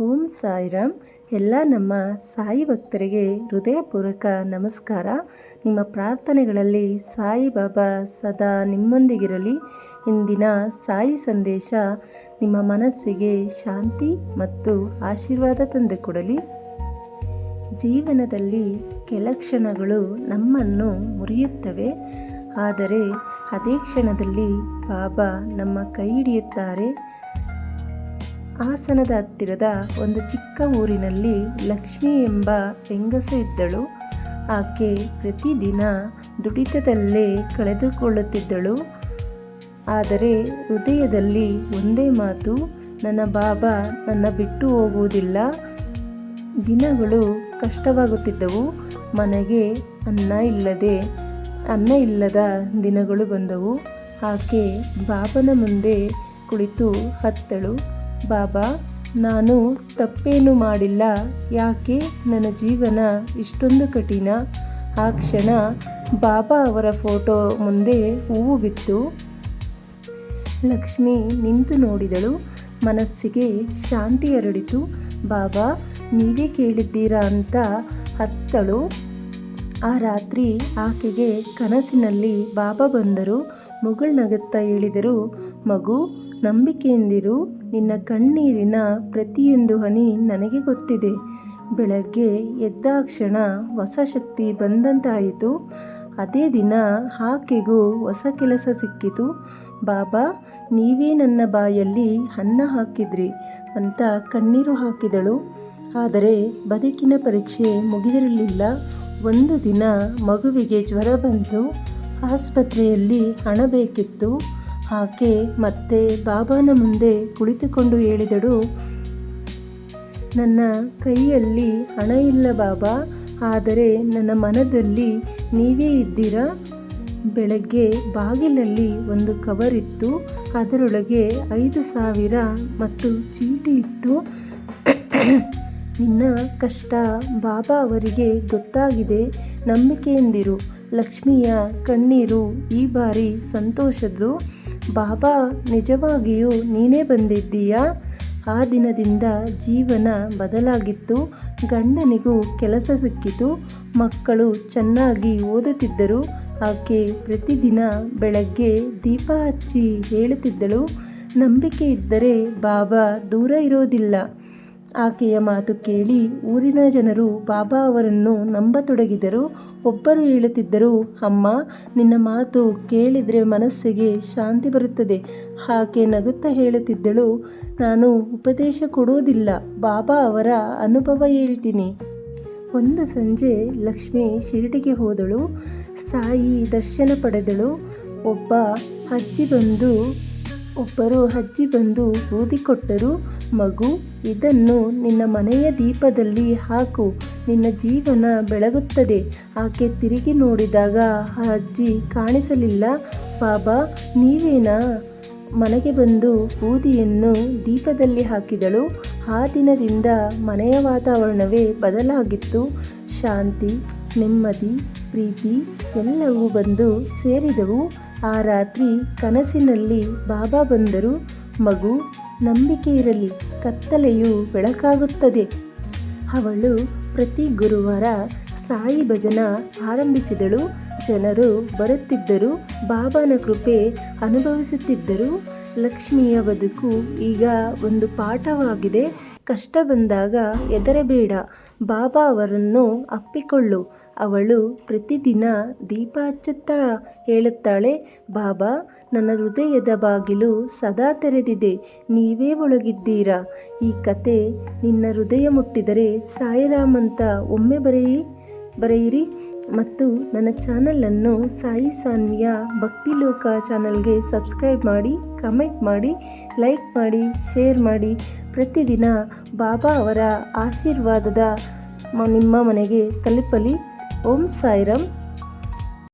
ಓಂ ಸಾಯಿರಾಮ್. ಎಲ್ಲ ನಮ್ಮ ಸಾಯಿ ಭಕ್ತರಿಗೆ ಹೃದಯಪೂರ್ವಕ ನಮಸ್ಕಾರ. ನಿಮ್ಮ ಪ್ರಾರ್ಥನೆಗಳಲ್ಲಿ ಸಾಯಿಬಾಬಾ ಸದಾ ನಿಮ್ಮೊಂದಿಗಿರಲಿ. ಇಂದಿನ ಸಾಯಿ ಸಂದೇಶ ನಿಮ್ಮ ಮನಸ್ಸಿಗೆ ಶಾಂತಿ ಮತ್ತು ಆಶೀರ್ವಾದ ತಂದುಕೊಡಲಿ ಜೀವನದಲ್ಲಿ ಕೆಲ ಕ್ಷಣಗಳು ನಮ್ಮನ್ನು ಮುರಿಯುತ್ತವೆ. ಆದರೆ ಅದೇ ಕ್ಷಣದಲ್ಲಿ ಬಾಬಾ ನಮ್ಮ ಕೈ ಹಿಡಿಯುತ್ತಾರೆ. ಹಾಸನದ ಹತ್ತಿರದ ಒಂದು ಚಿಕ್ಕ ಊರಿನಲ್ಲಿ ಲಕ್ಷ್ಮಿ ಎಂಬ ಹೆಂಗಸು ಇದ್ದಳು. ಆಕೆ ಪ್ರತಿದಿನ ದುಡಿತದಲ್ಲೇ ಕಳೆದುಕೊಳ್ಳುತ್ತಿದ್ದಳು. ಆದರೆ ಹೃದಯದಲ್ಲಿ ಒಂದೇ ಮಾತು, ನನ್ನ ಬಾಬಾ ನನ್ನ ಬಿಟ್ಟು ಹೋಗುವುದಿಲ್ಲ. ದಿನಗಳು ಕಷ್ಟವಾಗುತ್ತಿದ್ದವು. ಮನೆಗೆ ಅನ್ನ ಇಲ್ಲದೆ, ಅನ್ನ ಇಲ್ಲದ ದಿನಗಳು ಬಂದವು ಆಕೆ ಬಾಬನ ಮುಂದೆ ಕುಳಿತು ಹತ್ತಳು. ಬಾಬಾ, ನಾನು ತಪ್ಪೇನು ಮಾಡಿಲ್ಲ. ಯಾಕೆ? ನನ್ನ ಜೀವನ ಇಷ್ಟೊಂದು ಕಠಿಣ. ಆ ಕ್ಷಣ ಬಾಬಾ ಅವರ ಫೋಟೋ ಮುಂದೆ ಹೂವು ಬಿತ್ತು. ಲಕ್ಷ್ಮಿ ನಿಂತು ನೋಡಿದಳು. ಮನಸ್ಸಿಗೆ ಶಾಂತಿ ಹರಡಿತು. ಬಾಬಾ, ನೀವೇ ಕೇಳಿದ್ದೀರಾ ಅಂತ ಹತ್ತಳು. ಆ ರಾತ್ರಿ ಆಕೆಗೆ ಕನಸಿನಲ್ಲಿ ಬಾಬಾ ಬಂದರು. ಮುಗುಳ್ನಗುತ್ತಾ ಹೇಳಿದರು, ಮಗು, ನಂಬಿಕೆಯಿಂದಿರು. ನಿನ್ನ ಕಣ್ಣೀರಿನ ಪ್ರತಿಯೊಂದು ಹನಿ ನನಗೆ ಗೊತ್ತಿದೆ. ಬೆಳಗ್ಗೆ ಎದ್ದಾಕ್ಷಣ ಹೊಸ ಶಕ್ತಿ ಬಂದಂತಾಯಿತು. ಅದೇ ದಿನ ಆಕೆಗೂ ಹೊಸ ಕೆಲಸ ಸಿಕ್ಕಿತು. ಬಾಬಾ, ನೀವೇ ನನ್ನ ಬಾಯಲ್ಲಿ ಅನ್ನ ಹಾಕಿದ್ರಿ ಅಂತ ಕಣ್ಣೀರು ಹಾಕಿದಳು. ಆದರೆ ಬದುಕಿನ ಪರೀಕ್ಷೆ ಮುಗಿದಿರಲಿಲ್ಲ. ಒಂದು ದಿನ ಮಗುವಿಗೆ ಜ್ವರ ಬಂತು. ಆಸ್ಪತ್ರೆಯಲ್ಲಿ ಹಣ ಬೇಕಿತ್ತು. ಆಕೆ ಮತ್ತೆ ಬಾಬಾನ ಮುಂದೆ ಕುಳಿತುಕೊಂಡು ಹೇಳಿದಳು, ನನ್ನ ಕೈಯಲ್ಲಿ ಹಣ ಇಲ್ಲ ಬಾಬಾ, ಆದರೆ ನನ್ನ ಮನದಲ್ಲಿ ನೀವೇ ಇದ್ದೀರಾ? ಬೆಳಗ್ಗೆ ಬಾಗಿಲಲ್ಲಿ ಒಂದು ಕವರ್ ಇತ್ತು, ಅದರೊಳಗೆ ಐದು ಸಾವಿರ ಮತ್ತು ಚೀಟಿ ಇತ್ತು. ನಿನ್ನ ಕಷ್ಟ ಬಾಬಾ ಅವರಿಗೆ ಗೊತ್ತಾಗಿದೆ, ನಂಬಿಕೆಯಿಂದಿರು. ಲಕ್ಷ್ಮಿಯ ಕಣ್ಣೀರು ಈ ಬಾರಿ ಸಂತೋಷದ್ದು. ಬಾಬಾ, ನಿಜವಾಗಿಯೂ ನೀನೇ ಬಂದಿದ್ದೀಯಾ? ಆ ದಿನದಿಂದ ಜೀವನ ಬದಲಾಗಿತ್ತು. ಗಂಡನಿಗೂ ಕೆಲಸ ಸಿಕ್ಕಿತು. ಮಕ್ಕಳು ಚೆನ್ನಾಗಿ ಓದುತ್ತಿದ್ದರು. ಆಕೆ ಪ್ರತಿದಿನ ಬೆಳಗ್ಗೆ ದೀಪ ಹಚ್ಚಿ ಹೇಳುತ್ತಿದ್ದಳು. ನಂಬಿಕೆ ಇದ್ದರೆ ಬಾಬಾ ದೂರ ಇರೋದಿಲ್ಲ. ಆಕೆಯ ಮಾತು ಕೇಳಿ ಊರಿನ ಜನರು ಬಾಬಾ ಅವರನ್ನು ನಂಬತೊಡಗಿದರು. ಒಬ್ಬರು ಹೇಳುತ್ತಿದ್ದರು, ಅಮ್ಮ, ನಿನ್ನ ಮಾತು ಕೇಳಿದರೆ ಮನಸ್ಸಿಗೆ ಶಾಂತಿ ಬರುತ್ತದೆ ಆಕೆ ನಗುತ್ತಾ ಹೇಳುತ್ತಿದ್ದಳು. ನಾನು ಉಪದೇಶ ಕೊಡುವುದಿಲ್ಲ. ಬಾಬಾ ಅವರ ಅನುಭವ ಹೇಳ್ತೀನಿ ಒಂದು ಸಂಜೆ ಲಕ್ಷ್ಮಿ ಶಿರಡಿಗೆ ಹೋದಳು. ಸಾಯಿ ದರ್ಶನ ಪಡೆದಳು. ಒಬ್ಬ ಅಜ್ಜಿ ಬಂದು ಒಬ್ಬರು ಅಜ್ಜಿ ಬಂದು ಊದಿಕೊಟ್ಟರು ಮಗು, ಇದನ್ನು ನಿನ್ನ ಮನೆಯ ದೀಪದಲ್ಲಿ ಹಾಕು, ನಿನ್ನ ಜೀವನ ಬೆಳಗುತ್ತದೆ. ಆಕೆ ತಿರುಗಿ ನೋಡಿದಾಗ ಆ ಅಜ್ಜಿ, ಕಾಣಿಸಲಿಲ್ಲ, ಬಾಬಾ, ನೀವೇನಾ ಮನೆಗೆ ಬಂದು ಬೂದಿಯನ್ನು ದೀಪದಲ್ಲಿ ಹಾಕಿದಳು? ಆ ದಿನದಿಂದ ಮನೆಯ ವಾತಾವರಣವೇ ಬದಲಾಗಿತ್ತು. ಶಾಂತಿ, ನೆಮ್ಮದಿ, ಪ್ರೀತಿ ಎಲ್ಲವೂ ಬಂದು ಸೇರಿದವು. ಆ ರಾತ್ರಿ ಕನಸಿನಲ್ಲಿ ಬಾಬಾ ಬಂದರು ಮಗು ನಂಬಿಕೆ ಇರಲಿ, ಕತ್ತಲೆಯು ಬೆಳಕಾಗುತ್ತದೆ. ಅವಳು ಪ್ರತಿ ಗುರುವಾರ ಸಾಯಿ ಭಜನ ಆರಂಭಿಸಿದಳು. ಜನರು ಬರುತ್ತಿದ್ದರು ಬಾಬಾನ ಕೃಪೆ ಅನುಭವಿಸುತ್ತಿದ್ದರು ಲಕ್ಷ್ಮಿಯ ಬದುಕು ಈಗ ಒಂದು ಪಾಠವಾಗಿದೆ. ಕಷ್ಟ ಬಂದಾಗ ಎದರಬೇಡ ಬಾಬಾ ಅವರನ್ನು ಅಪ್ಪಿಕೊಳ್ಳು. ಅವಳು ಪ್ರತಿದಿನ ದೀಪ ಹಚ್ಚುತ್ತಾ ಹೇಳುತ್ತಾಳೆ, ಬಾಬಾ, ನನ್ನ ಹೃದಯದ ಬಾಗಿಲು ಸದಾ ತೆರೆದಿದೆ, ನೀವೇ ಒಳಗಿದ್ದೀರಾ ಈ ಕತೆ ನಿನ್ನ ಹೃದಯ ಮುಟ್ಟಿದರೆ ಸಾಯಿರಾಮ್ ಅಂತ ಒಮ್ಮೆ ಬರೆಯಿ, ಬರೆಯಿರಿ ಮತ್ತು ನನ್ನ ಚಾನಲನ್ನು ಸಾಯಿ ಸಾನ್ವಿಯ ಭಕ್ತಿಲೋಕ ಚಾನಲ್ಗೆ ಸಬ್ಸ್ಕ್ರೈಬ್ ಮಾಡಿ, ಕಮೆಂಟ್ ಮಾಡಿ, ಲೈಕ್ ಮಾಡಿ, ಶೇರ್ ಮಾಡಿ. ಪ್ರತಿದಿನ ಬಾಬಾ ಅವರ ಆಶೀರ್ವಾದದ ನಿಮ್ಮ ಮನೆಗೆ ತಲುಪಲಿ. ಓಂ ಸಾಯಿರಾಮ್